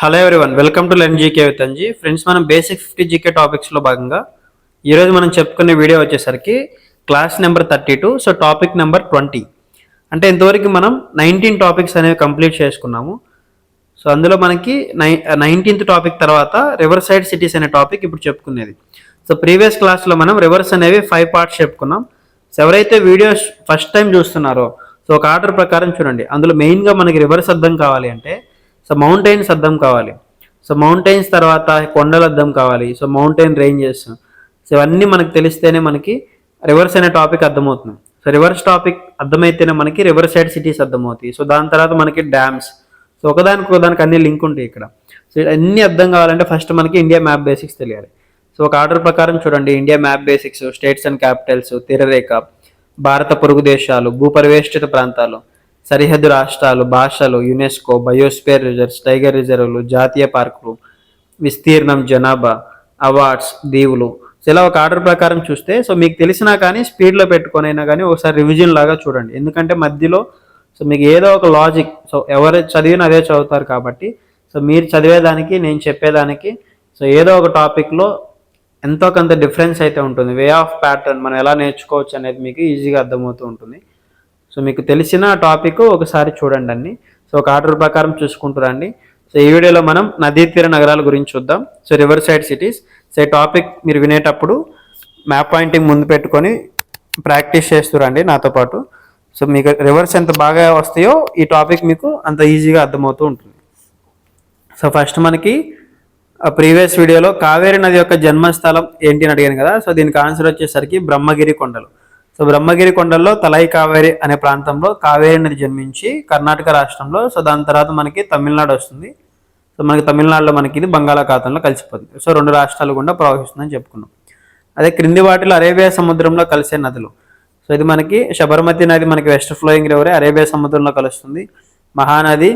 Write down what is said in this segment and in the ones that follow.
Hello everyone welcome to learn GK with Anji friends మనం basic fifty GK టాపిక్స్లో భాగంగా ఈరోజు మనం చెప్పుకునే వీడియో వచ్చేసరికి class number thirty two so topic number twenty అంటే ఇంతవరకు మనం నైన్టీన్ టాపిక్స్ అనేవి కంప్లీట్ చేసుకున్నాము. సో అందులో మనకి నై నైన్టీన్త్ టాపిక్ తర్వాత రివర్ సైడ్ సిటీస్ అనే టాపిక్ ఇప్పుడు చెప్పుకునేది. సో ప్రీవియస్ క్లాస్లో మనం రివర్స్ అనేవి ఫైవ్ పార్ట్స్ చెప్పుకున్నాం. సో ఎవరైతే వీడియోస్ ఫస్ట్ టైం చూస్తున్నారో సో ఒక ఆర్డర్ ప్రకారం చూడండి. అందులో మెయిన్గా మనకి రివర్స్ అర్థం కావాలి అంటే సో మౌంటైన్స్ అర్థం కావాలి. సో మౌంటైన్స్ తర్వాత కొండలు అర్థం కావాలి. సో మౌంటైన్ రేంజెస్ సో ఇవన్నీ మనకు తెలిస్తేనే మనకి రివర్స్ అనే టాపిక్ అర్థమవుతుంది. సో రివర్స్ టాపిక్ అర్థమైతేనే మనకి రివర్ సైడ్ సిటీస్ అర్థమవుతాయి. సో దాని తర్వాత మనకి డ్యామ్స్ సో ఒకదానికి ఒకదానికి అన్ని లింక్ ఉంటాయి ఇక్కడ. సో అన్ని అర్థం కావాలంటే ఫస్ట్ మనకి ఇండియా మ్యాప్ బేసిక్స్ తెలియాలి. సో ఒక ఆర్డర్ ప్రకారం చూడండి. India map basics states and capitals తీరరేఖ భారత పొరుగు దేశాలు భూపరివేష్టిత ప్రాంతాలు. సరిహద్దు రాష్ట్రాలు భాషలు యునెస్కో బయోస్పియర్ రిజర్వ్స్ టైగర్ రిజర్వ్లు జాతీయ పార్కులు విస్తీర్ణం జనాభా అవార్డ్స్ దీవులు. ఇలా ఒక ఆర్డర్ ప్రకారం చూస్తే సో మీకు తెలిసినా కానీ స్పీడ్లో పెట్టుకొనైనా కానీ ఒకసారి రివిజన్ లాగా చూడండి. ఎందుకంటే మధ్యలో సో మీకు ఏదో ఒక లాజిక్ సో ఎవరు చదివిన అదే చదువుతారు కాబట్టి సో మీరు చదివేదానికి నేను చెప్పేదానికి సో ఏదో ఒక టాపిక్లో ఎంతో కొంత డిఫరెన్స్ అయితే ఉంటుంది. వే ఆఫ్ ప్యాటర్న్ మనం ఎలా నేర్చుకోవచ్చు అనేది మీకు ఈజీగా అర్థమవుతూ ఉంటుంది. సో మీకు తెలిసిన టాపిక్ ఒకసారి చూడండి అన్ని సో ఒక ఆర్డర్ ప్రకారం చూసుకుంటారండి సో ఈ వీడియోలో మనం నదీ తీర నగరాల గురించి చూద్దాం. So river side cities. So topic మీరు వినేటప్పుడు మ్యాప్ పాయింటింగ్ ముందు పెట్టుకొని ప్రాక్టీస్ చేస్తురండి నాతో పాటు. సో మీకు రివర్స్ ఎంత బాగా వస్తాయో ఈ టాపిక్ మీకు అంత ఈజీగా అర్థమవుతూ ఉంటుంది. సో ఫస్ట్ మనకి ప్రీవియస్ వీడియోలో కావేరి నది యొక్క జన్మస్థలం ఏంటి అని అడిగాను కదా. సో దీనికి ఆన్సర్ వచ్చేసరికి బ్రహ్మగిరి కొండలు. సో బ్రహ్మగిరి కొండల్లో తలై కావేరి అనే ప్రాంతంలో కావేరి నది జన్మించి కర్ణాటక రాష్ట్రంలో సో దాని తర్వాత మనకి తమిళనాడు వస్తుంది. సో మనకి తమిళనాడులో మనకి ఇది బంగాళాఖాతంలో కలిసిపోతుంది. సో రెండు రాష్ట్రాలు గుండా ప్రవహిస్తుందని చెప్పుకున్నాం. అదే క్రింది వాటిలో అరేబియా సముద్రంలో కలిసే నదులు. సో ఇది మనకి శబర్మతి నది మనకి వెస్ట్ ఫ్లోయింగ్ రివర్ అరేబియా సముద్రంలో కలుస్తుంది. మహానది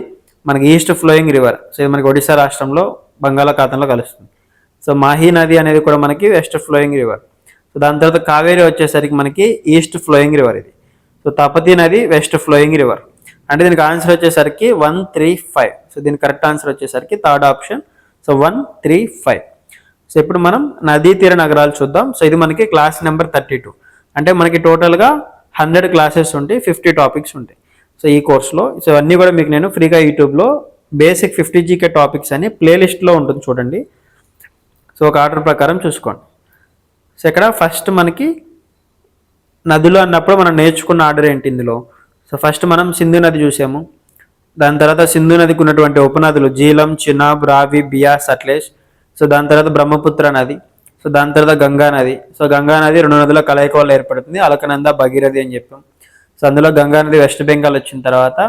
మనకి ఈస్ట్ ఫ్లోయింగ్ రివర్. సో ఇది మనకి ఒడిశా రాష్ట్రంలో బంగాళాఖాతంలో కలుస్తుంది. సో మాహీ నది అనేది కూడా మనకి వెస్ట్ ఫ్లోయింగ్ రివర్. సో దాని తర్వాత కావేరి వచ్చేసరికి మనకి ఈస్ట్ ఫ్లోయింగ్ రివర్ ఇది. సో తపతి నది వెస్ట్ ఫ్లోయింగ్ రివర్ అంటే దీనికి ఆన్సర్ వచ్చేసరికి వన్ త్రీ ఫైవ్ సో దీని కరెక్ట్ ఆన్సర్ వచ్చేసరికి third option so one three five so ఇప్పుడు మనం నదీ తీర నగరాలు చూద్దాం. సో ఇది మనకి క్లాస్ నెంబర్ థర్టీ టూ అంటే మనకి టోటల్గా హండ్రెడ్ క్లాసెస్ ఉంటాయి ఫిఫ్టీ టాపిక్స్ ఉంటాయి. సో ఈ కోర్స్లో సో అన్నీ కూడా మీకు నేను ఫ్రీగా యూట్యూబ్లో బేసిక్ ఫిఫ్టీ జీకే టాపిక్స్ అని ప్లేలిస్ట్లో ఉంటుంది చూడండి. సో ఒక ఆర్డర్ ప్రకారం చూసుకోండి. సో ఇక్కడ ఫస్ట్ మనకి నదులు అన్నప్పుడు మనం నేర్చుకున్న ఆర్డర్ ఏంటి ఇందులో? సో ఫస్ట్ మనం సింధు నది చూసాము. దాని తర్వాత సింధు నదికి ఉన్నటువంటి ఉపనదులు జీలం చినాబ్ రావి బియాస్ సట్లేజ్ సో దాని తర్వాత బ్రహ్మపుత్ర నది. సో దాని తర్వాత గంగా నది. సో గంగా నది రెండు నదుల కలయిక వల్ల ఏర్పడుతుంది. అలకనంద భగీరథి అని చెప్పాం. సో అందులో గంగా నది వెస్ట్ బెంగాల్ వచ్చిన తర్వాత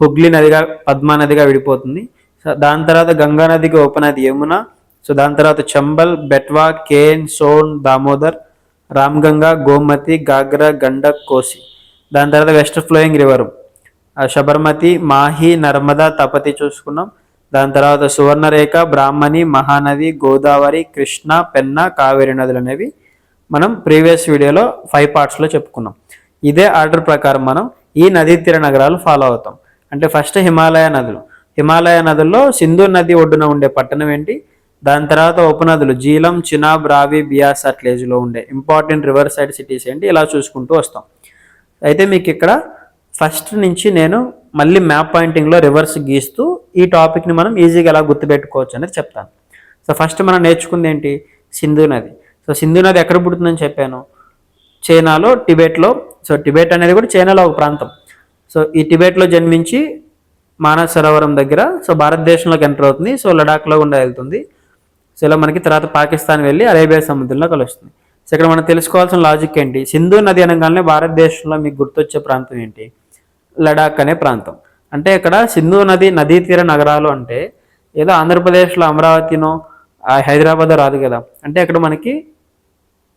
హుగ్లీ నదిగా పద్మా నదిగా విడిపోతుంది. సో దాని తర్వాత గంగా నదికి ఉపనది యమున సో దాని తర్వాత చంబల్ బెట్వా కేన్ సోన్ దామోదర్ రామ్గంగా గోమతి గాగ్రా గండక్ కోసి. దాని తర్వాత west flowing river. Sabarmati Mahi Narmada Tapti చూసుకున్నాం. దాని తర్వాత సువర్ణరేఖ బ్రాహ్మణి మహానది గోదావరి కృష్ణ పెన్న కావేరి నదులు అనేవి మనం ప్రీవియస్ వీడియోలో ఫైవ్ పార్ట్స్లో చెప్పుకున్నాం. ఇదే ఆర్డర్ ప్రకారం మనం ఈ నదీ తీర నగరాలు ఫాలో అవుతాం. అంటే ఫస్ట్ హిమాలయ నదులు. హిమాలయ నదుల్లో సింధు నది ఒడ్డున ఉండే పట్టణం ఏంటి? దాని తర్వాత ఉపనదులు జీలం చినాబ్ రావి బియాస్ అట్లేజ్లో ఉండే ఇంపార్టెంట్ రివర్ సైడ్ సిటీస్ ఏంటి? ఇలా చూసుకుంటూ వస్తాం. అయితే మీకు ఇక్కడ ఫస్ట్ నుంచి నేను మళ్ళీ మ్యాప్ పాయింటింగ్లో రివర్స్ గీస్తూ ఈ టాపిక్ని మనం ఈజీగా ఎలా గుర్తుపెట్టుకోవచ్చు అనేది చెప్తాను. సో ఫస్ట్ మనం నేర్చుకుంది ఏంటి? సింధు నది. సో సింధు నది ఎక్కడ పుడుతుందని చెప్పాను? చైనాలో టిబెట్లో. సో టిబెట్ అనేది కూడా చైనాలో ఒక ప్రాంతం. సో ఈ టిబెట్లో జన్మించి మానస సరోవరం దగ్గర సో భారతదేశంలోకి ఎంటర్ అవుతుంది. సో లడాఖ్లో గుండా వెళ్తుంది. సో ఇలా మనకి తర్వాత పాకిస్తాన్ వెళ్ళి అరేబియా సముద్రంలో కలుస్తుంది. సో ఇక్కడ మనం తెలుసుకోవాల్సిన లాజిక్ ఏంటి? సింధు నది అనగానే భారతదేశంలో మీకు గుర్తొచ్చే ప్రాంతం ఏంటి? లడాక్ అనే ప్రాంతం. అంటే ఇక్కడ సింధు నది నదీ తీర నగరాలు అంటే ఏదో ఆంధ్రప్రదేశ్లో అమరావతినో హైదరాబాద్ రాదు కదా. అంటే ఇక్కడ మనకి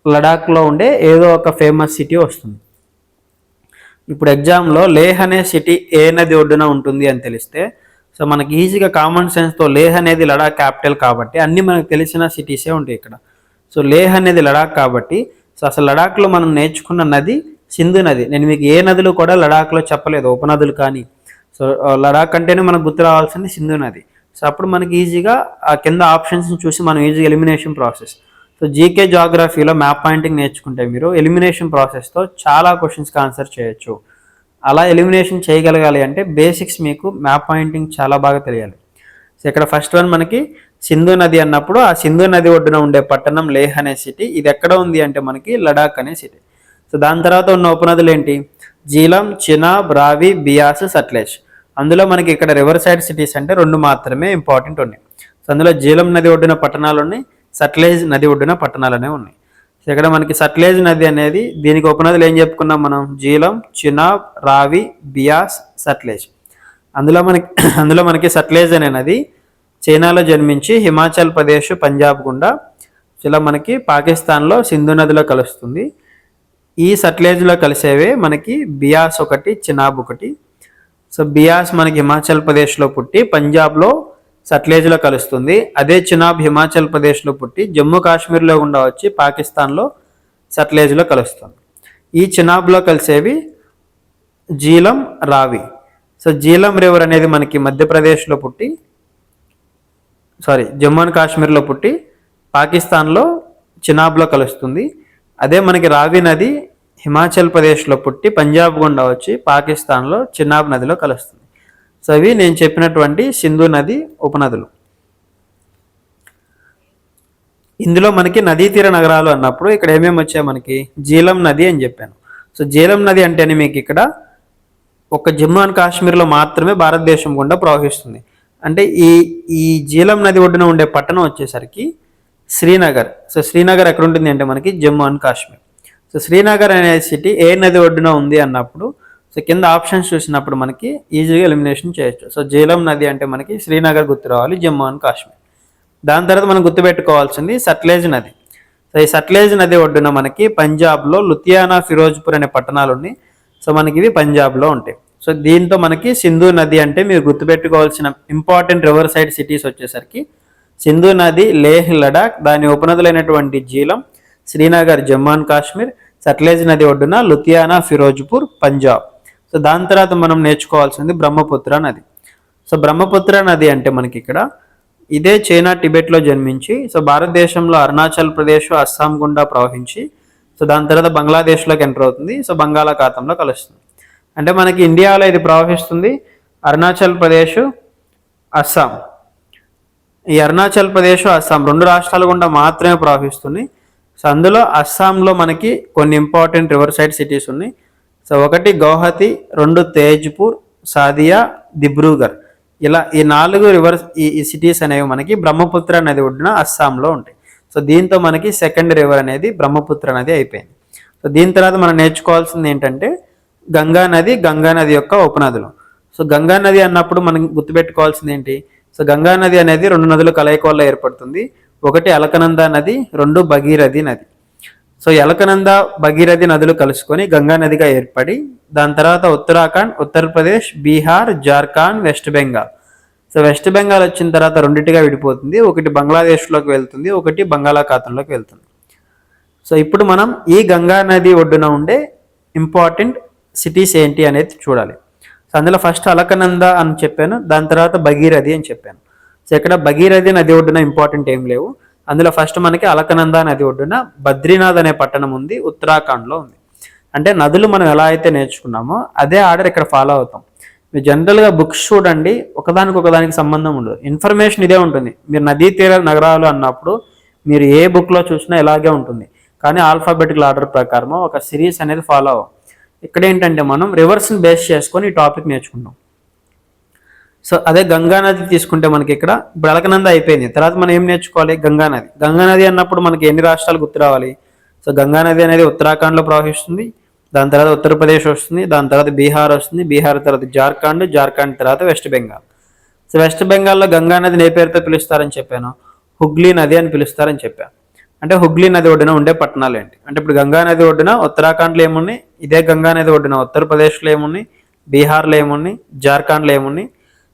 లడాక్లో ఉండే ఏదో ఒక ఫేమస్ సిటీ వస్తుంది. ఇప్పుడు ఎగ్జామ్లో లేహ్ అనే సిటీ ఏ నది ఒడ్డున ఉంటుంది అని తెలిస్తే సో మనకి ఈజీగా కామన్ సెన్స్తో లేహ్ అనేది లడాక్ క్యాపిటల్ కాబట్టి అన్ని మనకు తెలిసిన సిటీసే ఉంటాయి ఇక్కడ. సో లేహ్ అనేది లడాక్ కాబట్టి సో అసలు లడాక్లో మనం నేర్చుకున్న నది సింధు నది. నేను మీకు ఏ నదులు కూడా లడాక్లో చెప్పలేదు ఉపనదులు కానీ. సో లడాక్ అంటేనే మనకు గుర్తు రావాల్సింది సింధు నది. సో అప్పుడు మనకి ఈజీగా ఆ కింద ఆప్షన్స్ని చూసి మనం ఈజీగా ఎలిమినేషన్ ప్రాసెస్. సో జీకే జాగ్రఫీలో మ్యాప్ పాయింటింగ్ నేర్చుకుంటే మీరు ఎలిమినేషన్ ప్రాసెస్తో చాలా క్వశ్చన్స్కి ఆన్సర్ చేయొచ్చు. అలా ఎలిమినేషన్ చేయగలగాలి అంటే బేసిక్స్ మీకు మ్యాప్ పాయింటింగ్ చాలా బాగా తెలియాలి. సో ఇక్కడ ఫస్ట్ వన్ మనకి సింధు నది అన్నప్పుడు ఆ సింధు నది ఒడ్డున ఉండే పట్టణం లేహ్ అనే సిటీ ఇది ఎక్కడ ఉంది అంటే మనకి లడాక్ అనే సిటీ సో దాని తర్వాత ఉన్న ఉపనదులు ఏంటి? జీలం చినాబ్ రావి బియాస్ సట్లేజ్ అందులో మనకి ఇక్కడ రివర్ సైడ్ సిటీస్ అంటే రెండు మాత్రమే ఇంపార్టెంట్ ఉన్నాయి. సో అందులో జీలం నది ఒడ్డున పట్టణాలు ఉన్నాయి సట్లేజ్ నది ఒడ్డున పట్టణాలు అనేవి ఉన్నాయి. ఇక్కడ మనకి సట్లేజ్ నది అనేది దీనికి ఉపనదులు ఏం చెప్పుకున్నాం మనం? జీలం చినాబ్ రావి బియాస్ సట్లేజ్. అందులో మనకి అందులో మనకి సట్లేజ్ అనే నది చైనాలో జన్మించి హిమాచల్ ప్రదేశ్ పంజాబ్ గుండా ఇలా మనకి పాకిస్తాన్లో సింధు నదిలో కలుస్తుంది. ఈ సట్లేజ్లో కలిసేవే మనకి బియాస్ ఒకటి చినాబ్ ఒకటి. సో బియాస్ మనకి హిమాచల్ ప్రదేశ్లో పుట్టి పంజాబ్లో సట్లేజ్లో కలుస్తుంది. అదే చినాబ్ హిమాచల్ ప్రదేశ్లో పుట్టి జమ్మూ కాశ్మీర్లో గుండా వచ్చి పాకిస్తాన్లో సట్లేజ్లో కలుస్తుంది. ఈ చినాబ్లో కలిసేవి జీలం రావి. సో జీలం రివర్ అనేది మనకి మధ్యప్రదేశ్లో పుట్టి సారీ జమ్మూ అండ్ కాశ్మీర్లో పుట్టి పాకిస్తాన్లో చినాబ్లో కలుస్తుంది. అదే మనకి రావి నది హిమాచల్ ప్రదేశ్లో పుట్టి పంజాబ్ గుండా వచ్చి పాకిస్తాన్లో చినాబ్ నదిలో కలుస్తుంది. సో అవి నేను చెప్పినటువంటి సింధు నది ఉపనదులు. ఇందులో మనకి నదీ తీర నగరాలు అన్నప్పుడు ఇక్కడ ఏమేమి వచ్చాయి మనకి? జీలం నది అని చెప్పాను. సో జీలం నది అంటేనే మీకు ఇక్కడ ఒక జమ్మూ అండ్ కాశ్మీర్లో మాత్రమే భారతదేశం గుండా ప్రవహిస్తుంది. అంటే ఈ ఈ జీలం నది ఒడ్డున ఉండే పట్టణం వచ్చేసరికి శ్రీనగర్. సో శ్రీనగర్ ఎక్కడ ఉంటుంది అంటే మనకి జమ్మూ అండ్ కాశ్మీర్. సో శ్రీనగర్ అనే సిటీ ఏ నది ఒడ్డున ఉంది అన్నప్పుడు సో కింద ఆప్షన్స్ చూసినప్పుడు మనకి ఈజీగా ఎలిమినేషన్ చేయొచ్చు. సో జీలం నది అంటే మనకి శ్రీనగర్ గుర్తు రావాలి జమ్మూ అండ్ కాశ్మీర్. దాని తర్వాత మనం గుర్తుపెట్టుకోవాల్సింది సట్లేజ్ నది. సో ఈ సట్లేజ్ నది ఒడ్డున మనకి పంజాబ్లో లుథియానా ఫిరోజ్పూర్ అనే పట్టణాలు ఉన్నాయి సో మనకి ఇవి పంజాబ్లో ఉంటాయి. సో దీంతో మనకి సింధు నది అంటే మీరు గుర్తుపెట్టుకోవాల్సిన ఇంపార్టెంట్ రివర్ సైడ్ సిటీస్ వచ్చేసరికి సింధు నది లేహ్ లడాక్ దాని ఉపనదులైనటువంటి జీలం శ్రీనగర్ జమ్మూ అండ్ కాశ్మీర్ సట్లేజ్ నది ఒడ్డున లుథియానా ఫిరోజ్పూర్ పంజాబ్. సో దాని తర్వాత మనం నేర్చుకోవాల్సింది బ్రహ్మపుత్ర నది. సో బ్రహ్మపుత్ర నది అంటే మనకి ఇక్కడ ఇదే చైనా టిబెట్లో జన్మించి సో భారతదేశంలో అరుణాచల్ ప్రదేశ్ అస్సాం గుండా ప్రవహించి సో దాని తర్వాత బంగ్లాదేశ్లోకి ఎంటర్ అవుతుంది. సో బంగాళాఖాతంలో కలుస్తుంది. అంటే మనకి ఇండియాలో ఇది ప్రవహిస్తుంది అరుణాచల్ ప్రదేశ్ అస్సాం. ఈ అరుణాచల్ ప్రదేశ్ అస్సాం రెండు రాష్ట్రాల గుండా మాత్రమే ప్రవహిస్తుంది సో అందులో అస్సాంలో మనకి కొన్ని ఇంపార్టెంట్ రివర్ సైడ్ సిటీస్ ఉన్నాయి. సో ఒకటి గౌహతి రెండు తేజ్పూర్ సాదియా దిబ్రూగర్. ఇలా ఈ నాలుగు రివర్స్ ఈ ఈ సిటీస్ అనేవి మనకి బ్రహ్మపుత్ర నది ఒడ్డున అస్సాంలో ఉంటాయి. సో దీంతో మనకి సెకండ్ రివర్ అనేది బ్రహ్మపుత్ర నది అయిపోయింది. సో దీని తర్వాత మనం నేర్చుకోవాల్సింది ఏంటంటే గంగా నది గంగా నది యొక్క ఉపనదులు. సో గంగా నది అన్నప్పుడు మనం గుర్తుపెట్టుకోవాల్సింది ఏంటి? సో గంగా నది అనేది రెండు నదుల కలయిక వల్ల ఏర్పడుతుంది. ఒకటి అలకనంద నది రెండు భగీరథి నది. సో ఎలకనంద భగీరథి నదులు కలుసుకొని గంగా నదిగా ఏర్పడి దాని తర్వాత Uttarakhand Uttar Pradesh Bihar Jharkhand west Bengal. So west Bengal వచ్చిన తర్వాత రెండింటిగా విడిపోతుంది. ఒకటి బంగ్లాదేశ్లోకి వెళ్తుంది ఒకటి బంగాళాఖాతంలోకి వెళ్తుంది. సో ఇప్పుడు మనం ఈ గంగా నది ఒడ్డున ఉండే ఇంపార్టెంట్ సిటీస్ ఏంటి అనేది చూడాలి. సో అందులో ఫస్ట్ అలకనంద అని చెప్పాను దాని తర్వాత భగీరథి అని చెప్పాను. సో ఇక్కడ భగీరథి నది ఒడ్డున ఇంపార్టెంట్ ఏం లేవు. అందులో ఫస్ట్ మనకి అలకనంద నది ఒడ్డున బద్రీనాథ్ అనే పట్టణం ఉంది ఉత్తరాఖండ్లో ఉంది. అంటే నదులు మనం ఎలా అయితే నేర్చుకున్నామో అదే ఆర్డర్ ఇక్కడ ఫాలో అవుతాం. మీరు జనరల్గా బుక్స్ చూడండి ఒకదానికి ఒకదానికి సంబంధం ఉండదు. ఇన్ఫర్మేషన్ ఇదే ఉంటుంది. మీరు నదీ తీర నగరాలు అన్నప్పుడు మీరు ఏ బుక్లో చూసినా ఇలాగే ఉంటుంది. కానీ ఆల్ఫాబెటికల్ ఆర్డర్ ప్రకారం ఒక సిరీస్ అనేది ఫాలో అవ్వం. ఇక్కడ ఏంటంటే మనం రివర్స్ని బేస్ చేసుకొని ఈ టాపిక్ నేర్చుకుంటాం సో అదే గంగా నది తీసుకుంటే మనకి ఇక్కడ ఇప్పుడు అలకనంద అయిపోయింది. తర్వాత మనం ఏం నేర్చుకోవాలి? గంగా నది. గంగా నది అన్నప్పుడు మనకి ఎన్ని రాష్ట్రాలు గుర్తు రావాలి? సో గంగా నది అనేది ఉత్తరాఖండ్లో ప్రవహిస్తుంది. దాని తర్వాత ఉత్తరప్రదేశ్ వస్తుంది. దాని తర్వాత బీహార్ వస్తుంది. బీహార్ తర్వాత జార్ఖండ్ జార్ఖండ్ తర్వాత వెస్ట్ బెంగాల్. సో వెస్ట్ బెంగాల్లో గంగా నదిని ఏ పేరుతో పిలుస్తారని చెప్పాను. హుగ్లీ నది అని పిలుస్తారని చెప్పాను. అంటే హుగ్లీ నది ఒడ్డున ఉండే పట్టణాలు ఏంటి? అంటే ఇప్పుడు గంగా నది ఒడ్డున ఉత్తరాఖండ్లో ఏమున్నాయి? ఇదే గంగా నది ఒడ్డున ఉత్తరప్రదేశ్లో ఏమున్నాయి? బీహార్లో ఏమున్నాయి? జార్ఖండ్లో ఏమున్నాయి?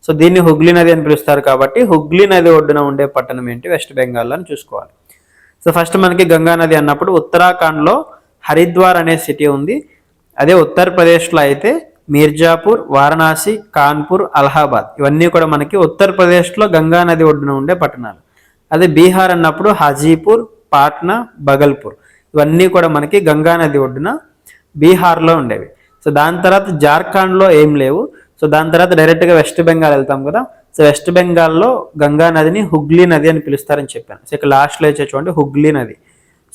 సో దీన్ని హుగ్లీ నది అని పిలుస్తారు కాబట్టి హుగ్లీ నది ఒడ్డున ఉండే పట్టణం ఏంటి? వెస్ట్ బెంగాల్ అని చూసుకోవాలి. సో ఫస్ట్ మనకి గంగా నది అన్నప్పుడు ఉత్తరాఖండ్లో హరిద్వార్ అనే సిటీ ఉంది. అదే ఉత్తరప్రదేశ్లో అయితే మీర్జాపూర్ వారణాసి కాన్పూర్ అలహాబాద్ ఇవన్నీ కూడా మనకి ఉత్తరప్రదేశ్లో గంగా నది ఒడ్డున ఉండే పట్టణాలు. అదే బీహార్ అన్నప్పుడు హాజీపూర్ పాట్నా బగల్పూర్ ఇవన్నీ కూడా మనకి గంగా నది ఒడ్డున బీహార్లో ఉండేవి. సో దాని తర్వాత జార్ఖండ్లో ఏం లేవు. సో దాని తర్వాత డైరెక్ట్గా వెస్ట్ బెంగాల్ వెళ్తాం కదా. సో వెస్ట్ బెంగాల్లో గంగా నదిని హుగ్లీ నది అని పిలుస్తారని చెప్పాను. సో ఇక్కడ లాస్ట్లో వచ్చే చూడండి హుగ్లీ నది.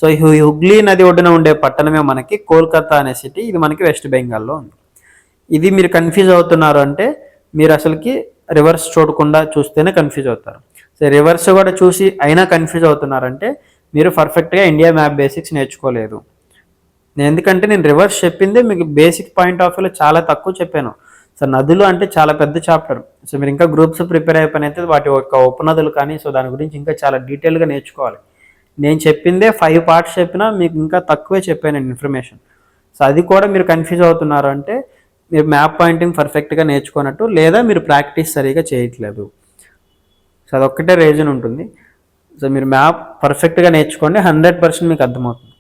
సో ఈ హుగ్లీ నది ఒడ్డున ఉండే పట్టణమే మనకి కోల్కతా అనే సిటీ ఇది మనకి వెస్ట్ బెంగాల్లో ఉంది. ఇది మీరు కన్ఫ్యూజ్ అవుతున్నారు అంటే మీరు అసలుకి రివర్స్ చూడకుండా చూస్తేనే కన్ఫ్యూజ్ అవుతారు. సో రివర్స్ కూడా చూసి అయినా కన్ఫ్యూజ్ అవుతున్నారంటే మీరు పర్ఫెక్ట్గా ఇండియా మ్యాప్ బేసిక్స్ నేర్చుకోలేదు. ఎందుకంటే నేను రివర్స్ చెప్పిందే మీకు బేసిక్ పాయింట్ ఆఫ్ వ్యూలో చాలా తక్కువ చెప్పాను. సో నదులు అంటే చాలా పెద్ద చాప్టర్. సో మీరు ఇంకా గ్రూప్స్ ప్రిపేర్ అయిపోయినైతే వాటి యొక్క ఉపనదులు కానీ సో దాని గురించి ఇంకా చాలా డీటెయిల్గా నేర్చుకోవాలి. నేను చెప్పిందే ఫైవ్ పార్ట్స్ చెప్పినా మీకు ఇంకా తక్కువే చెప్పాను ఇన్ఫర్మేషన్ సో అది కూడా మీరు కన్ఫ్యూజ్ అవుతున్నారు అంటే మీరు మ్యాప్ పాయింటింగ్ పర్ఫెక్ట్గా నేర్చుకున్నట్టు లేదా మీరు ప్రాక్టీస్ సరిగా చేయట్లేదు. సో అదొక్కటే రీజన్ ఉంటుంది. సో మీరు మ్యాప్ పర్ఫెక్ట్గా నేర్చుకోండి హండ్రెడ్ పర్సెంట్ మీకు అర్థమవుతుంది.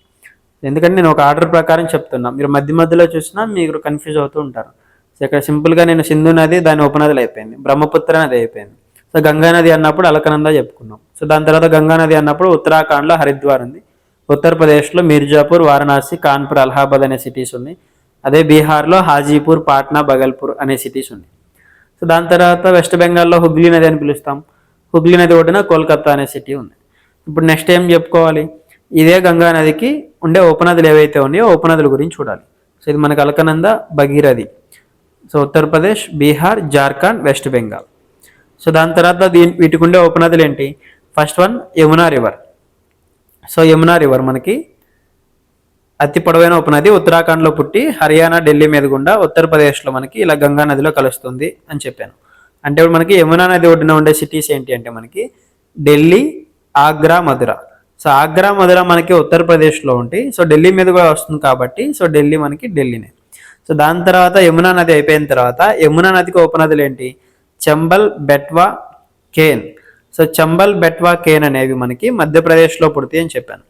ఎందుకంటే నేను ఒక ఆర్డర్ ప్రకారం చెప్తున్నా. మీరు మధ్య మధ్యలో చూసినా మీరు కన్ఫ్యూజ్ అవుతూ ఉంటారు. సో ఇక్కడ సింపుల్గా నేను సింధు నది దాని ఉపనదులు అయిపోయింది. బ్రహ్మపుత్ర నది అయిపోయింది. సో గంగా నది అన్నప్పుడు అలకనంద చెప్పుకున్నాం. సో దాని తర్వాత గంగా నది అన్నప్పుడు ఉత్తరాఖండ్లో హరిద్వార్ ఉంది. ఉత్తరప్రదేశ్లో మీర్జాపూర్ వారణాసి కాన్పూర్ అలహాబాద్ అనే సిటీస్ ఉన్నాయి. అదే బీహార్లో హాజీపూర్ పాట్నా బగల్పూర్ అనే సిటీస్ ఉన్నాయి. సో దాని తర్వాత వెస్ట్ బెంగాల్లో హుగ్లీ నది అని పిలుస్తాం. హుగ్లీ నది ఒడ్డున కోల్కతా అనే సిటీ ఉంది. ఇప్పుడు నెక్స్ట్ ఏం చెప్పుకోవాలి? ఇదే గంగా నదికి ఉండే ఉపనదులు ఏవైతే ఉన్నాయో ఉపనదుల గురించి చూడాలి. సో ఇది మనకు Alaknanda Bhagirathi. So Uttar Pradesh Bihar Jharkhand west Bengal. So దాని తర్వాత దీని వీటికి ఉండే ఉపనదులు ఏంటి? First one Yamuna river so Yamuna river మనకి అతి పొడవైన ఉపనది. ఉత్తరాఖండ్లో పుట్టి హర్యానా ఢిల్లీ మీద గుండా ఉత్తరప్రదేశ్లో మనకి ఇలా గంగా నదిలో కలుస్తుంది అని చెప్పాను. అంటే ఇప్పుడు మనకి యమునా నది ఒడ్డున ఉండే సిటీస్ ఏంటి అంటే మనకి ఢిల్లీ ఆగ్రా మధుర. సో ఆగ్రా మధుర మనకి ఉత్తరప్రదేశ్లో ఉంటాయి సో ఢిల్లీ మీద కూడా వస్తుంది కాబట్టి సో ఢిల్లీ మనకి ఢిల్లీనే. సో దాని తర్వాత యమునా నది అయిపోయిన తర్వాత యమునా నదికి ఉపనదులు ఏంటి? చంబల్ బెట్వా కేన్. సో చంబల్ బెట్వా కేన్ అనేవి మనకి మధ్యప్రదేశ్లో పుడతాయి అని చెప్పాను.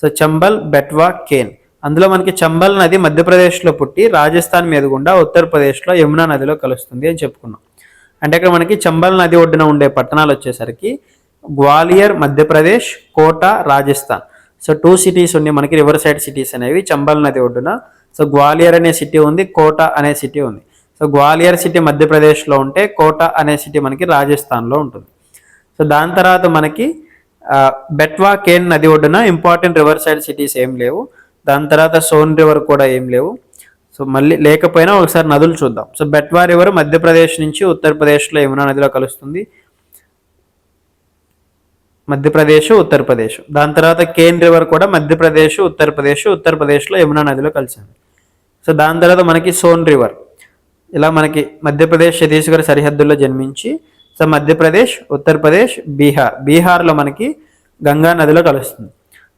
సో చంబల్ బెట్వా కేన్. అందులో మనకి చంబల్ నది మధ్యప్రదేశ్లో పుట్టి రాజస్థాన్ మీద గుండా ఉత్తరప్రదేశ్లో యమునా నదిలో కలుస్తుంది అని చెప్పుకున్నాం. అంటే ఇక్కడ మనకి చంబల్ నది ఒడ్డున ఉండే పట్టణాలు వచ్చేసరికి Gwalior Madhya Pradesh Kota Rajasthan. So two cities ఉన్నాయి మనకి రివర్ సైడ్ సిటీస్ అనేవి చంబల్ నది ఒడ్డున సో గ్వాలియర్ అనే సిటీ ఉంది కోట అనే సిటీ ఉంది. సో గ్వాలియర్ సిటీ మధ్యప్రదేశ్లో ఉంటే కోట అనే సిటీ మనకి రాజస్థాన్లో ఉంటుంది. సో దాని తర్వాత మనకి బెట్వా కేన్ నది ఒడ్డున ఇంపార్టెంట్ రివర్ సైడ్ సిటీస్ ఏం లేవు. దాని తర్వాత సోన్ రివర్ కూడా ఏం లేవు. సో మళ్ళీ లేకపోయినా ఒకసారి నదులు చూద్దాం. సో బెట్వా రివర్ మధ్యప్రదేశ్ నుంచి ఉత్తరప్రదేశ్లో యమునా నదిలో కలుస్తుంది. మధ్యప్రదేశ్ ఉత్తరప్రదేశ్. దాని తర్వాత కేన్ రివర్ కూడా మధ్యప్రదేశ్ ఉత్తరప్రదేశ్ ఉత్తరప్రదేశ్లో యమునా నదిలో కలిసింది. సో దాని తర్వాత మనకి సోన్ రివర్. ఇలా మనకి మధ్యప్రదేశ్ ఛత్తీస్గఢ్ సరిహద్దుల్లో జన్మించి సో మధ్యప్రదేశ్ ఉత్తరప్రదేశ్ బీహార్. బీహార్లో మనకి గంగా నదిలో కలుస్తుంది.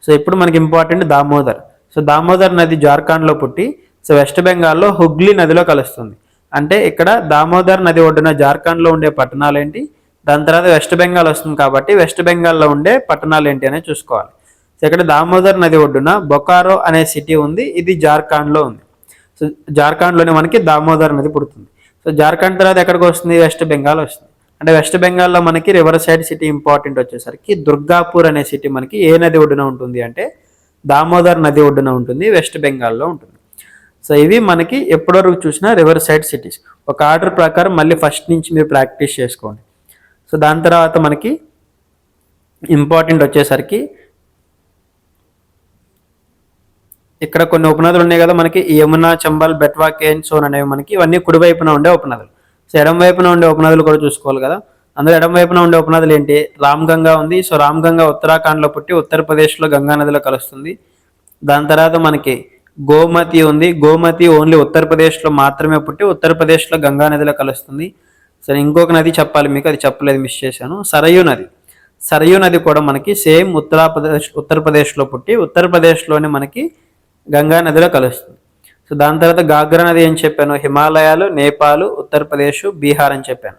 సో ఇప్పుడు మనకి ఇంపార్టెంట్ దామోదర్. సో దామోదర్ నది జార్ఖండ్లో పుట్టి సో వెస్ట్ బెంగాల్లో హుగ్లీ నదిలో కలుస్తుంది. అంటే ఇక్కడ దామోదర్ నది ఒడ్డున జార్ఖండ్లో ఉండే పట్టణాలు ఏంటి దాని తర్వాత వెస్ట్ బెంగాల్ వస్తుంది కాబట్టి వెస్ట్ బెంగాల్లో ఉండే పట్టణాలు ఏంటి అనేది చూసుకోవాలి. సో ఇక్కడ దామోదర్ నది ఒడ్డున బొకారో అనే సిటీ ఉంది. ఇది జార్ఖండ్లో ఉంది. సో జార్ఖండ్లోనే మనకి దామోదర్ నది పుడుతుంది. సో జార్ఖండ్ తర్వాత ఎక్కడికి వస్తుంది? వెస్ట్ బెంగాల్ వస్తుంది. అంటే వెస్ట్ బెంగాల్లో మనకి రివర్ సైడ్ సిటీ ఇంపార్టెంట్ వచ్చేసరికి దుర్గాపూర్ అనే సిటీ మనకి ఏ నది ఒడ్డున ఉంటుంది అంటే దామోదర్ నది ఒడ్డున ఉంటుంది. వెస్ట్ బెంగాల్లో ఉంటుంది. సో ఇవి మనకి ఎప్పటివరకు చూసినా రివర్ సైడ్ సిటీస్ ఒక ఆర్డర్ ప్రకారం మళ్ళీ ఫస్ట్ నుంచి మీరు ప్రాక్టీస్ చేసుకోండి. సో దాని తర్వాత మనకి ఇంపార్టెంట్ వచ్చేసరికి ఇక్కడ కొన్ని ఉపనదులు ఉన్నాయి కదా మనకి యమున చంబల్ బెట్వా కేన్ సోన్ అనేవి మనకి ఇవన్నీ కుడివైపున ఉండే ఉపనదులు. సో ఎడం వైపున ఉండే ఉపనదులు కూడా చూసుకోవాలి కదా. అందులో ఎడం వైపున ఉండే ఉపనదులు ఏంటి? రామ్ గంగా ఉంది. సో రామ్ గంగా ఉత్తరాఖండ్లో పుట్టి ఉత్తరప్రదేశ్లో గంగా నదిలో కలుస్తుంది. దాని తర్వాత మనకి గోమతి ఉంది. గోమతి ఓన్లీ ఉత్తరప్రదేశ్లో మాత్రమే పుట్టి ఉత్తరప్రదేశ్లో గంగా నదిలో కలుస్తుంది. సరే ఇంకొక నది చెప్పాలి మీకు అది చెప్పలేదు మిస్ చేశాను. సరయు నది. సరయు నది కూడా మనకి సేమ్ ఉత్తరప్రదేశ్ ఉత్తరప్రదేశ్లో పుట్టి ఉత్తరప్రదేశ్లోనే మనకి గంగా నదిలో కలుస్తుంది. సో దాని తర్వాత గాగ్రా నది ఏం చెప్పాను హిమాలయాలు నేపాల్ ఉత్తరప్రదేశ్ బీహార్ అని చెప్పాను.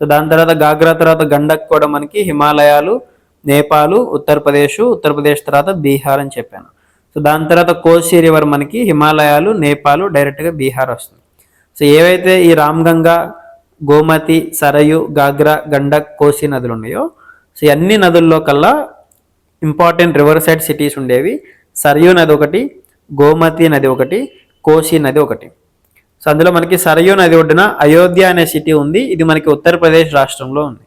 సో దాని తర్వాత గాగ్రా తర్వాత గండక్ కూడా మనకి హిమాలయాలు నేపాల్ ఉత్తరప్రదేశ్ ఉత్తరప్రదేశ్ తర్వాత బీహార్ అని చెప్పాను. సో దాని తర్వాత కోసి రివర్ మనకి హిమాలయాలు నేపాల్ డైరెక్ట్గా బీహార్ వస్తుంది. సో ఏవైతే ఈ రామ్గంగా గోమతి సరయు గాగ్రా గండక్ కోసి నదులు ఉన్నాయో. సో అన్ని నదుల్లో కల్లా ఇంపార్టెంట్ రివర్ సైడ్ సిటీస్ ఉండేవి. సరయు నది ఒకటి గోమతి నది ఒకటి కోసి నది ఒకటి. సో అందులో మనకి సరయు నది ఒడ్డున అయోధ్య అనే సిటీ ఉంది. ఇది మనకి ఉత్తరప్రదేశ్ రాష్ట్రంలో ఉంది.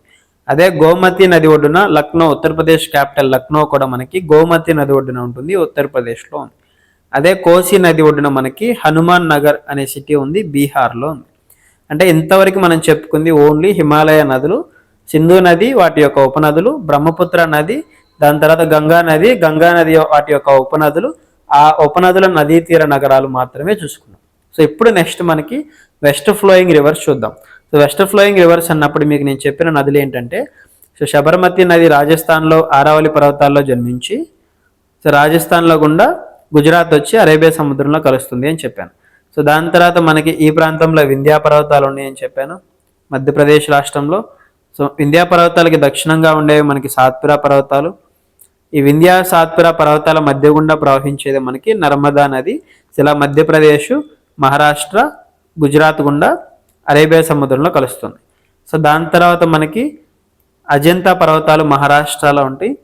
అదే గోమతి నది ఒడ్డున లక్నో ఉత్తరప్రదేశ్ క్యాపిటల్ లక్నో కూడా మనకి గోమతి నది ఒడ్డున ఉంటుంది ఉత్తరప్రదేశ్లో ఉంది. అదే కోసి నది ఒడ్డున మనకి హనుమాన్ నగర్ అనే సిటీ ఉంది బీహార్లో ఉంది. అంటే ఇంతవరకు మనం చెప్పుకుంది ఓన్లీ హిమాలయ నదులు సింధు నది వాటి యొక్క ఉపనదులు బ్రహ్మపుత్ర నది దాని తర్వాత గంగా నది గంగా నది వాటి యొక్క ఉపనదులు ఆ ఉపనదుల నదీ తీర నగరాలు మాత్రమే చూసుకున్నాం. సో ఇప్పుడు నెక్స్ట్ మనకి వెస్ట్ ఫ్లోయింగ్ రివర్స్ చూద్దాం. సో వెస్ట్ ఫ్లోయింగ్ రివర్స్ అన్నప్పుడు మీకు నేను చెప్పిన నదులు ఏంటంటే సో శబర్మతి నది రాజస్థాన్లో ఆరావళి పర్వతాల్లో జన్మించి సో రాజస్థాన్లో గుండా గుజరాత్ వచ్చి అరేబియా సముద్రంలో కలుస్తుంది అని చెప్పాను. సో దాని తర్వాత మనకి ఈ ప్రాంతంలో వింధ్యా పర్వతాలు ఉన్నాయని చెప్పాను. మధ్యప్రదేశ్ రాష్ట్రంలో. సో వింధ్యా పర్వతాలకి దక్షిణంగా ఉండేవి మనకి సాత్పురా పర్వతాలు. ఈ వింధ్యా సాత్పురా పర్వతాల మధ్య గుండా ప్రవహించేది మనకి నర్మదా నది. ఇలా మధ్యప్రదేశ్ మహారాష్ట్ర గుజరాత్ గుండా అరేబియా సముద్రంలో కలుస్తుంది. సో దాని తర్వాత మనకి అజంతా పర్వతాలు మహారాష్ట్రలో ఉంటాయి.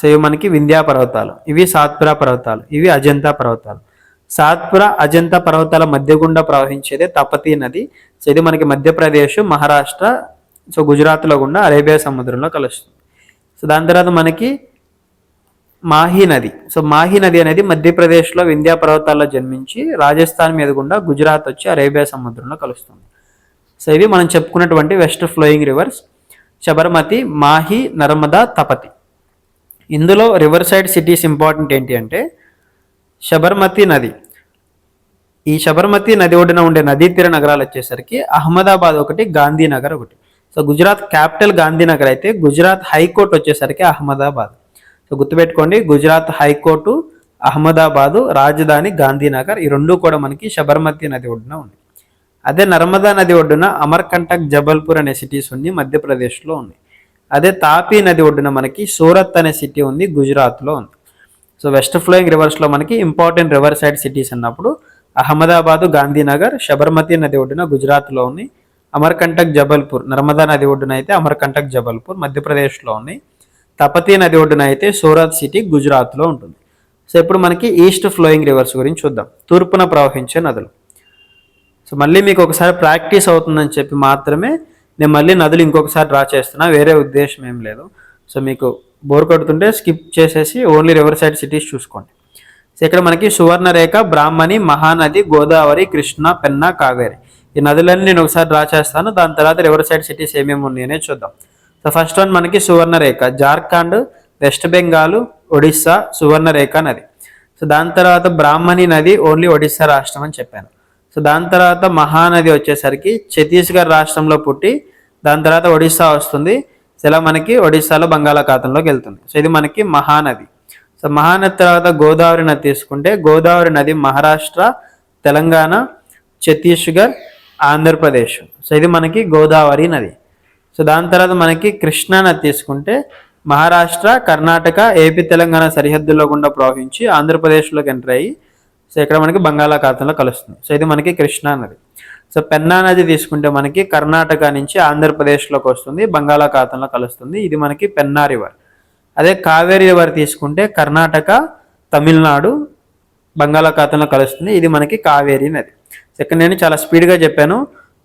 సో ఇవి మనకి వింధ్యా పర్వతాలు. ఇవి సాత్పురా పర్వతాలు. ఇవి అజంతా పర్వతాలు. సాత్పుర అజంతా పర్వతాల మధ్య గుండా ప్రవహించేదే తపతి నది. సో ఇది మనకి మధ్యప్రదేశ్ మహారాష్ట్ర సో గుజరాత్లో గుండా అరేబియా సముద్రంలో కలుస్తుంది. సో దాని తర్వాత మనకి మాహీ నది. సో మాహి నది అనేది మధ్యప్రదేశ్లో వింధ్యా పర్వతాల్లో జన్మించి రాజస్థాన్ మీద గుండా గుజరాత్ వచ్చి అరేబియా సముద్రంలో కలుస్తుంది. సో ఇవి మనం చెప్పుకున్నటువంటి west flowing rivers Sabarmati Mahi Narmada Tapti. ఇందులో రివర్ సైడ్ సిటీస్ ఇంపార్టెంట్ ఏంటి అంటే శబర్మతి నది. ఈ శబర్మతి నది ఒడ్డున ఉండే నదీ తీర నగరాలు వచ్చేసరికి అహ్మదాబాద్ ఒకటి గాంధీనగర్ ఒకటి. సో గుజరాత్ క్యాపిటల్ గాంధీనగర్ అయితే గుజరాత్ హైకోర్టు వచ్చేసరికి అహ్మదాబాద్. సో గుర్తుపెట్టుకోండి గుజరాత్ హైకోర్టు అహ్మదాబాదు రాజధాని గాంధీనగర్ ఈ రెండు కూడా మనకి శబర్మతి నది ఒడ్డున ఉంది అదే నర్మదా నది ఒడ్డున అమర్కంటక్ జబల్పూర్ అనే సిటీస్ ఉంది మధ్యప్రదేశ్లో ఉంది. అదే తాపీ నది ఒడ్డున మనకి సూరత్ అనే సిటీ ఉంది గుజరాత్లో ఉంది. సో వెస్ట్ ఫ్లోయింగ్ రివర్స్లో మనకి ఇంపార్టెంట్ రివర్ సైడ్ సిటీస్ అన్నప్పుడు అహ్మదాబాదు గాంధీనగర్ శబర్మతి నది ఒడ్డున గుజరాత్లో ఉన్నాయి అమర్కంటక్ జబల్పూర్ నర్మదా నది ఒడ్డున అయితే అమర్కంటక్ జబల్పూర్ మధ్యప్రదేశ్లో ఉన్నాయి తపతి నది ఒడ్డున అయితే సూరత్ సిటీ గుజరాత్లో ఉంటుంది. సో ఇప్పుడు మనకి ఈస్ట్ ఫ్లోయింగ్ రివర్స్ గురించి చూద్దాం. తూర్పున ప్రవహించే నదులు. సో మళ్ళీ మీకు ఒకసారి ప్రాక్టీస్ అవుతుందని చెప్పి మాత్రమే నేను మళ్ళీ నదులు ఇంకొకసారి డ్రా చేస్తున్నా. వేరే ఉద్దేశం ఏం లేదు. సో మీకు బోర్ కొడుతుంటే స్కిప్ చేసేసి ఓన్లీ రివర్ సైడ్ సిటీస్ చూసుకోండి. సో ఇక్కడ మనకి సువర్ణరేఖ బ్రాహ్మణి మహానది గోదావరి కృష్ణ పెన్న కావేరి. ఈ నదులన్నీ నేను ఒకసారి డ్రా చేస్తాను. దాని తర్వాత రివర్ సైడ్ సిటీస్ ఏమేమి ఉన్నాయనే చూద్దాం. సో ఫస్ట్ వన్ మనకి సువర్ణరేఖ జార్ఖండ్ వెస్ట్ బెంగాల్ ఒడిస్సా సువర్ణరేఖ నది. సో దాని తర్వాత బ్రాహ్మణి నది ఓన్లీ ఒడిస్సా రాష్ట్రం అని చెప్పాను. సో దాని తర్వాత మహానది వచ్చేసరికి ఛత్తీస్గఢ్ రాష్ట్రంలో పుట్టి దాని తర్వాత ఒడిస్సా వస్తుంది. ఇలా మనకి ఒడిస్సాలో బంగాళాఖాతంలోకి వెళ్తుంది. సో ఇది మనకి మహానది. సో మహానది తర్వాత గోదావరి నది తీసుకుంటే గోదావరి నది మహారాష్ట్ర తెలంగాణ ఛత్తీస్గఢ్ ఆంధ్రప్రదేశ్. సో ఇది మనకి గోదావరి నది. సో దాని తర్వాత మనకి కృష్ణా నది తీసుకుంటే మహారాష్ట్ర కర్ణాటక ఏపీ తెలంగాణ సరిహద్దుల్లో గుండా ప్రవహించి ఆంధ్రప్రదేశ్లోకి ఎంటర్ అయ్యి సో ఇక్కడ మనకి బంగాళాఖాతంలో కలుస్తుంది. సో ఇది మనకి కృష్ణా నది. సో పెన్నా నది తీసుకుంటే మనకి కర్ణాటక నుంచి ఆంధ్రప్రదేశ్లోకి వస్తుంది బంగాళాఖాతంలో కలుస్తుంది. ఇది మనకి పెన్నా రివర్. అదే కావేరీ రివర్ తీసుకుంటే కర్ణాటక తమిళనాడు బంగాళాఖాతంలో కలుస్తుంది. ఇది మనకి కావేరీ నది. సెకండ్ నేను చాలా స్పీడ్గా చెప్పాను.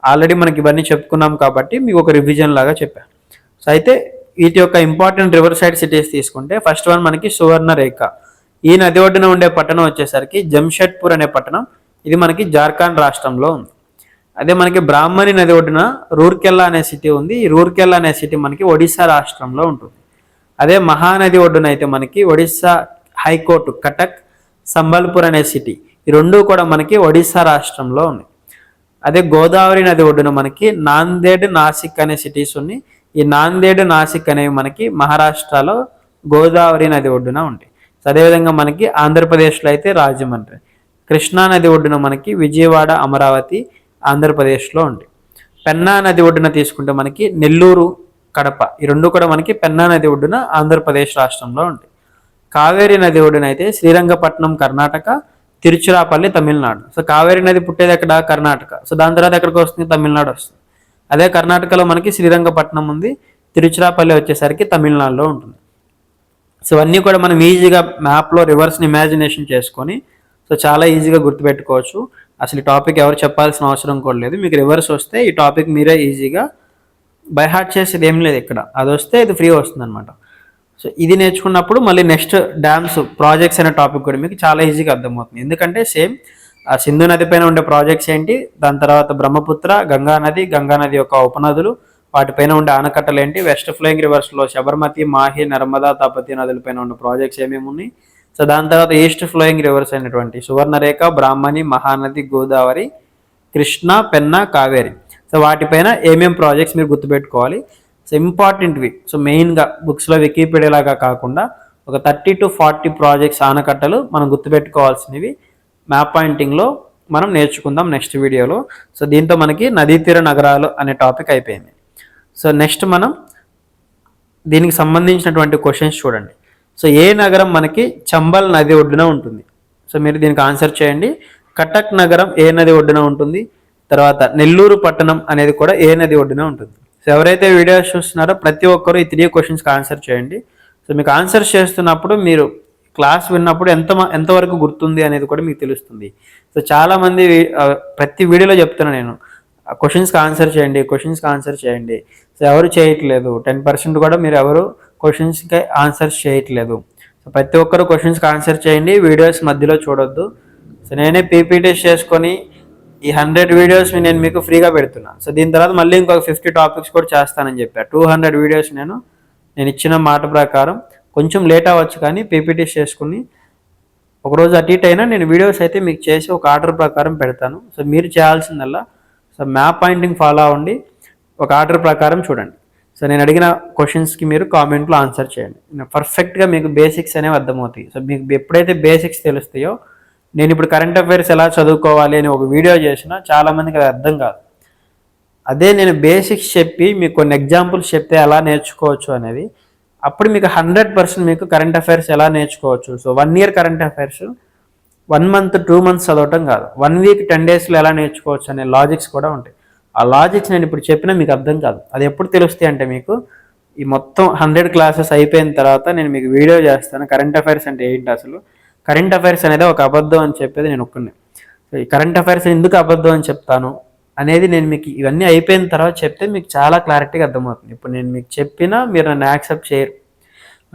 ఆల్రెడీ మనకి ఇవన్నీ చెప్పుకున్నాం కాబట్టి మీకు ఒక రివిజన్ లాగా చెప్పాను సో అయితే వీటి యొక్క ఇంపార్టెంట్ రివర్ సైడ్ సిటీస్ తీసుకుంటే ఫస్ట్ వన్ మనకి సువర్ణ రేఖ. ఈ నది ఒడ్డున ఉండే పట్టణం వచ్చేసరికి జంషెడ్పూర్ అనే పట్టణం. ఇది మనకి జార్ఖండ్ రాష్ట్రంలో ఉంది. అదే మనకి బ్రాహ్మణి నది ఒడ్డున రూర్కెల్లా అనే సిటీ ఉంది. ఈ రూర్కెల్లా అనే సిటీ మనకి ఒడిశా రాష్ట్రంలో ఉంటుంది. అదే మహానది ఒడ్డున అయితే మనకి ఒడిశా హైకోర్టు కటక్ సంబల్పూర్ అనే సిటీ ఈ రెండు కూడా మనకి ఒడిశా రాష్ట్రంలో ఉన్నాయి. అదే గోదావరి నది ఒడ్డున మనకి నాందేడ్ నాసిక్ అనే సిటీస్ ఉన్నాయి. ఈ నాందేడ్ నాసిక్ అనేవి మనకి మహారాష్ట్రలో గోదావరి నది ఒడ్డున ఉంటాయి. అదేవిధంగా మనకి ఆంధ్రప్రదేశ్లో అయితే రాజమండ్రి కృష్ణా నది ఒడ్డున మనకి విజయవాడ అమరావతి ఆంధ్రప్రదేశ్లో ఉంది పెన్నా నది ఒడ్డున తీసుకుంటే మనకి నెల్లూరు కడప ఈ రెండు కూడా మనకి పెన్నా నది ఒడ్డున ఆంధ్రప్రదేశ్ రాష్ట్రంలో ఉంది కావేరీ నది ఒడ్డున అయితే శ్రీరంగపట్నం కర్ణాటక తిరుచిరాపల్లి తమిళనాడు. సో కావేరీ నది పుట్టేది ఎక్కడ? కర్ణాటక. సో దాని తర్వాత ఎక్కడికి వస్తుంది? తమిళనాడు వస్తుంది. అదే కర్ణాటకలో మనకి శ్రీరంగపట్నం ఉంది తిరుచిరాపల్లి వచ్చేసరికి తమిళనాడులో ఉంటుంది. సో అన్నీ కూడా మనం ఈజీగా మ్యాప్లో రివర్స్ని ఇమాజినేషన్ చేసుకొని సో చాలా ఈజీగా గుర్తుపెట్టుకోవచ్చు. అసలు ఈ టాపిక్ ఎవరు చెప్పాల్సిన అవసరం కూడా లేదు. మీకు రివర్స్ వస్తే ఈ టాపిక్ మీరే ఈజీగా బై హార్ట్ చేసేది ఏం లేదు ఇక్కడ. అది వస్తే ఇది ఫ్రీ వస్తుంది అనమాట సో ఇది నేర్చుకున్నప్పుడు మళ్ళీ నెక్స్ట్ డ్యామ్స్ ప్రాజెక్ట్స్ అనే టాపిక్ కూడా మీకు చాలా ఈజీగా అర్థమవుతుంది. ఎందుకంటే సేమ్ ఆ సింధు నది పైన ఉండే ప్రాజెక్ట్స్ ఏంటి? దాని తర్వాత బ్రహ్మపుత్ర గంగా నది గంగా నది యొక్క ఉపనదులు వాటిపైన ఉండే ఆనకట్టలు ఏంటి? వెస్ట్ ఫ్లోయింగ్ రివర్స్లో శబర్మతి మాహి నర్మదా తాపతి నదులపైన ఉన్న ప్రాజెక్ట్స్ ఏమేమి ఉన్నాయి? సో దాని తర్వాత ఈస్ట్ ఫ్లోయింగ్ రివర్స్ అయినటువంటి సువర్ణరేఖ బ్రాహ్మణి మహానది గోదావరి కృష్ణ పెన్న కావేరి. సో వాటిపైన ఏమేం ప్రాజెక్ట్స్ మీరు గుర్తుపెట్టుకోవాలి? సో ఇంపార్టెంట్వి. సో మెయిన్గా బుక్స్లో వికీపీడియాలాగా కాకుండా ఒక థర్టీ టు ఫార్టీ ప్రాజెక్ట్స్ ఆనకట్టలు మనం గుర్తుపెట్టుకోవాల్సినవి. మ్యాప్ పాయింటింగ్లో మనం నేర్చుకుందాం నెక్స్ట్ వీడియోలో. సో దీంతో మనకి నదీతీర నగరాలు అనే టాపిక్ అయిపోయింది. సో నెక్స్ట్ మనం దీనికి సంబంధించినటువంటి క్వశ్చన్స్ చూడండి. సో ఏ నగరం మనకి చంబల్ నది ఒడ్డున ఉంటుంది? సో మీరు దీనికి ఆన్సర్ చేయండి. కటక్ నగరం ఏ నది ఒడ్డున ఉంటుంది? తర్వాత నెల్లూరు పట్టణం అనేది కూడా ఏ నది ఒడ్డున ఉంటుంది? సో ఎవరైతే వీడియోస్ చూస్తున్నారో ప్రతి ఒక్కరూ ఈ త్రీ క్వశ్చన్స్కి ఆన్సర్ చేయండి. సో మీకు ఆన్సర్ చేస్తున్నప్పుడు మీరు క్లాస్ విన్నప్పుడు ఎంత మ- ఎంతవరకు గుర్తుంది అనేది కూడా మీకు తెలుస్తుంది. సో చాలామంది ప్రతి వీడియోలో చెప్తున్నా నేను. క్వశ్చన్స్కి ఆన్సర్ చేయండి క్వశ్చన్స్కి ఆన్సర్ చేయండి. సో ఎవరు చేయట్లేదు? టెన్ పర్సెంట్ కూడా మీరు ఎవరు క్వశ్చన్స్కి ఆన్సర్స్ చేయట్లేదు. సో ప్రతి ఒక్కరు క్వశ్చన్స్కి ఆన్సర్ చేయండి. వీడియోస్ మధ్యలో చూడొద్దు. సో నేనే పీపీటీస్ చేసుకొని ఈ హండ్రెడ్ వీడియోస్ నేను మీకు ఫ్రీగా పెడుతున్నాను సో దీని తర్వాత మళ్ళీ ఇంకొక ఫిఫ్టీ టాపిక్స్ కూడా చేస్తానని చెప్పాను టూ హండ్రెడ్ వీడియోస్ నేను నేను ఇచ్చిన మాట ప్రకారం. కొంచెం లేట్ అవ్వచ్చు కానీ పీపీటీస్ చేసుకుని ఒకరోజు అటు ఇటు అయినా నేను వీడియోస్ అయితే మీకు చేసి ఒక ఆర్డర్ ప్రకారం పెడతాను. సో మీరు చేయాల్సిందల్లా. సో మ్యాప్ పాయింటింగ్ ఫాలో అవ్వండి. ఒక ఆర్డర్ ప్రకారం చూడండి. సో నేను అడిగిన క్వశ్చన్స్కి మీరు కామెంట్లో ఆన్సర్ చేయండి. పర్ఫెక్ట్గా మీకు బేసిక్స్ అనేవి అర్థమవుతాయి. సో మీకు ఎప్పుడైతే బేసిక్స్ తెలుస్తాయో నేను ఇప్పుడు కరెంట్ అఫైర్స్ ఎలా చదువుకోవాలి అని ఒక వీడియో చేసినా చాలామందికి అది అర్థం కాదు. అదే నేను బేసిక్స్ చెప్పి మీకు కొన్ని ఎగ్జాంపుల్స్ చెప్తే ఎలా నేర్చుకోవచ్చు అనేది అప్పుడు మీకు హండ్రెడ్ పర్సెంట్ మీకు కరెంట్ అఫైర్స్ ఎలా నేర్చుకోవచ్చు. So one year current affairs one month two months చదవటం కాదు. వన్ వీక్ టెన్ డేస్లో ఎలా నేర్చుకోవచ్చు అనే లాజిక్స్ కూడా ఉంటాయి. ఆ లాజిక్స్ నేను ఇప్పుడు చెప్పినా మీకు అర్థం కాదు. అది ఎప్పుడు తెలుస్తాయి అంటే మీకు ఈ మొత్తం హండ్రెడ్ క్లాసెస్ అయిపోయిన తర్వాత నేను మీకు వీడియో చేస్తాను. కరెంట్ అఫైర్స్ అంటే ఏంటి అసలు? కరెంట్ అఫైర్స్ అనేది ఒక అబద్ధం అని చెప్పేది నేను ఒక్కనే సో ఈ కరెంట్ అఫైర్స్ ఎందుకు అబద్ధం అని చెప్తాను అనేది నేను మీకు ఇవన్నీ అయిపోయిన తర్వాత చెప్తే మీకు చాలా క్లారిటీగా అర్థమవుతుంది. ఇప్పుడు నేను మీకు చెప్పినా మీరు నన్ను యాక్సెప్ట్ చేయరు.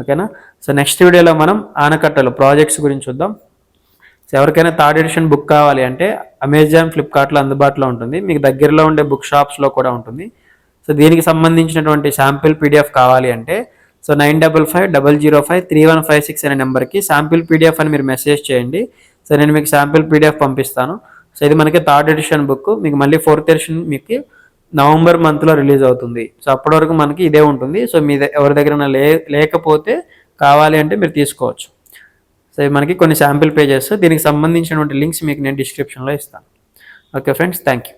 ఓకేనా సో నెక్స్ట్ వీడియోలో మనం ఆనకట్టలు ప్రాజెక్ట్స్ గురించి చూద్దాం. సో ఎవరికైనా థర్డ్ ఎడిషన్ బుక్ కావాలి అంటే అమెజాన్ ఫ్లిప్కార్ట్లో అందుబాటులో ఉంటుంది. మీకు దగ్గరలో ఉండే బుక్ షాప్స్లో కూడా ఉంటుంది. సో దీనికి సంబంధించినటువంటి శాంపిల్ పీడిఎఫ్ కావాలి అంటే so nine double five double zero five three one five six అనే నెంబర్కి శాంపిల్ పీడిఎఫ్ అని మీరు మెసేజ్ చేయండి. సో నేను మీకు శాంపిల్ పీడిఎఫ్ పంపిస్తాను. సో ఇది మనకి థర్డ్ ఎడిషన్ బుక్. మీకు మళ్ళీ ఫోర్త్ ఎడిషన్ మీకు నవంబర్ మంత్లో రిలీజ్ అవుతుంది. సో అప్పటి వరకు మనకి ఇదే ఉంటుంది. సో మీ ద- ఎవరి దగ్గర లే లేకపోతే కావాలి అంటే మీరు తీసుకోవచ్చు. సో ఇవి మనకి కొన్ని శాంపిల్ పేజెస్ దీనికి సంబంధించినటువంటి లింక్స్ మీకు నేను డిస్క్రిప్షన్లో ఇస్తాను. Okay friends thank you